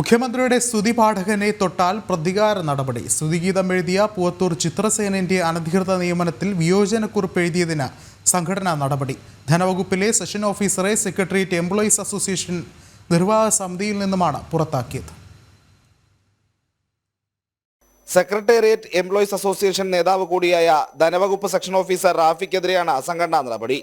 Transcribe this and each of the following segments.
മുഖ്യമന്ത്രിയുടെ സ്തുതി പാഠകനെ തൊട്ടാൽ പ്രതികാര നടപടി. സ്തുതിഗീതം എഴുതിയ പൂവത്തൂർ ചിത്രസേനന്റെ അനധികൃത നിയമനത്തിൽ വിയോജനക്കുറിപ്പ് എഴുതിയതിന് സംഘടനാ നടപടി. ധനവകുപ്പിലെ സെഷൻ ഓഫീസറെ സെക്രട്ടേറിയറ്റ് എംപ്ലോയീസ് അസോസിയേഷൻ നിർവാഹക സമിതിയിൽ നിന്നുമാണ് പുറത്താക്കിയത്. സെക്രട്ടേറിയറ്റ് എംപ്ലോയീസ് അസോസിയേഷൻ നേതാവ് കൂടിയായ ധനവകുപ്പ് സെക്ഷൻ ഓഫീസർ റാഫിക്കെതിരെയാണ് സംഘടനാ നടപടി.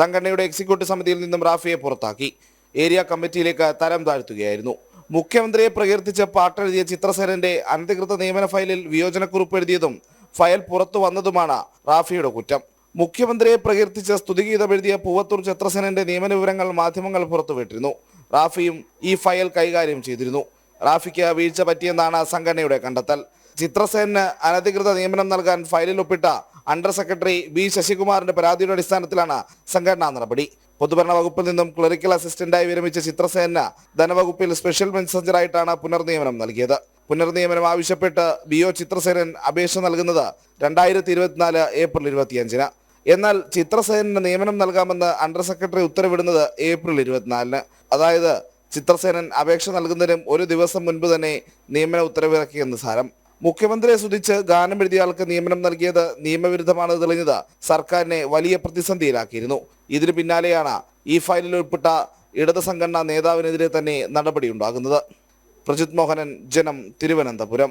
സംഘടനയുടെ എക്സിക്യൂട്ടീവ് സമിതിയിൽ നിന്നും റാഫിയെ പുറത്താക്കി. ഏരിയ കമ്മിറ്റിയിലേക്ക് തരം താഴ്ത്തുകയായിരുന്നു. മുഖ്യമന്ത്രിയെ പ്രകീർത്തിച്ച് പാട്ടെഴുതിയ ചിത്രസേനന്റെ അനധികൃത നിയമന ഫയലിൽ വിയോജനക്കുറിപ്പ് എഴുതിയതും ഫയൽ പുറത്തു വന്നതുമാണ് റാഫിയുടെ കുറ്റം. മുഖ്യമന്ത്രിയെ പ്രകീർത്തിച്ച് സ്തുതിഗീതം എഴുതിയ പൂവത്തൂർ ചിത്രസേനന്റെ നിയമന വിവരങ്ങൾ മാധ്യമങ്ങൾ പുറത്തുവിട്ടിരുന്നു. റാഫിയും ഈ ഫയൽ കൈകാര്യം ചെയ്തിരുന്നു. റാഫിക്ക് വീഴ്ച പറ്റിയെന്നാണ് സംഘടനയുടെ കണ്ടെത്തൽ. ചിത്രസേനന് അനധികൃത നിയമനം നൽകാൻ ഫയലിൽ ഒപ്പിട്ട അണ്ടർ സെക്രട്ടറി ബി ശശികുമാറിന്റെ പരാതിയുടെ അടിസ്ഥാനത്തിലാണ് സംഘടനാ നടപടി. പൊതുഭരണ വകുപ്പിൽ നിന്നും ക്ലറിക്കൽ അസിസ്റ്റന്റായി വിരമിച്ച ചിത്രസേന ധനവകുപ്പിൽ സ്പെഷ്യൽ മെസഞ്ചറായിട്ടാണ് പുനർനിയമനം നൽകിയത്. പുനർനിയമനം ആവശ്യപ്പെട്ട് ബി ഒ ചിത്രസേനൻ അപേക്ഷ നൽകുന്നത് രണ്ടായിരത്തി ഇരുപത്തിനാല് ഏപ്രിൽ ഇരുപത്തിയഞ്ചിന്. എന്നാൽ ചിത്രസേനന് നിയമനം നൽകാമെന്ന് അണ്ടർ സെക്രട്ടറി ഉത്തരവിടുന്നത് ഏപ്രിൽ ഇരുപത്തിനാലിന്. അതായത് ചിത്രസേനൻ അപേക്ഷ നൽകുന്നതിനും ഒരു ദിവസം മുൻപ് തന്നെ നിയമന ഉത്തരവിറക്കിയെന്ന് സാരം മുഖ്യമന്ത്രിയെ സ്തുതിച്ച് ഗാനം നിയമനം നൽകിയത് നിയമവിരുദ്ധമാണെന്ന് തെളിഞ്ഞത് സർക്കാരിനെ വലിയ പ്രതിസന്ധിയിലാക്കിയിരുന്നു. ഇതിന് പിന്നാലെയാണ് ഈ ഫയലിൽ ഉൾപ്പെട്ട ഇടത് സംഘടനാ നേതാവിനെതിരെ തന്നെ നടപടിയുണ്ടാകുന്നത് പ്രജിത് മോഹനൻ ജനം തിരുവനന്തപുരം.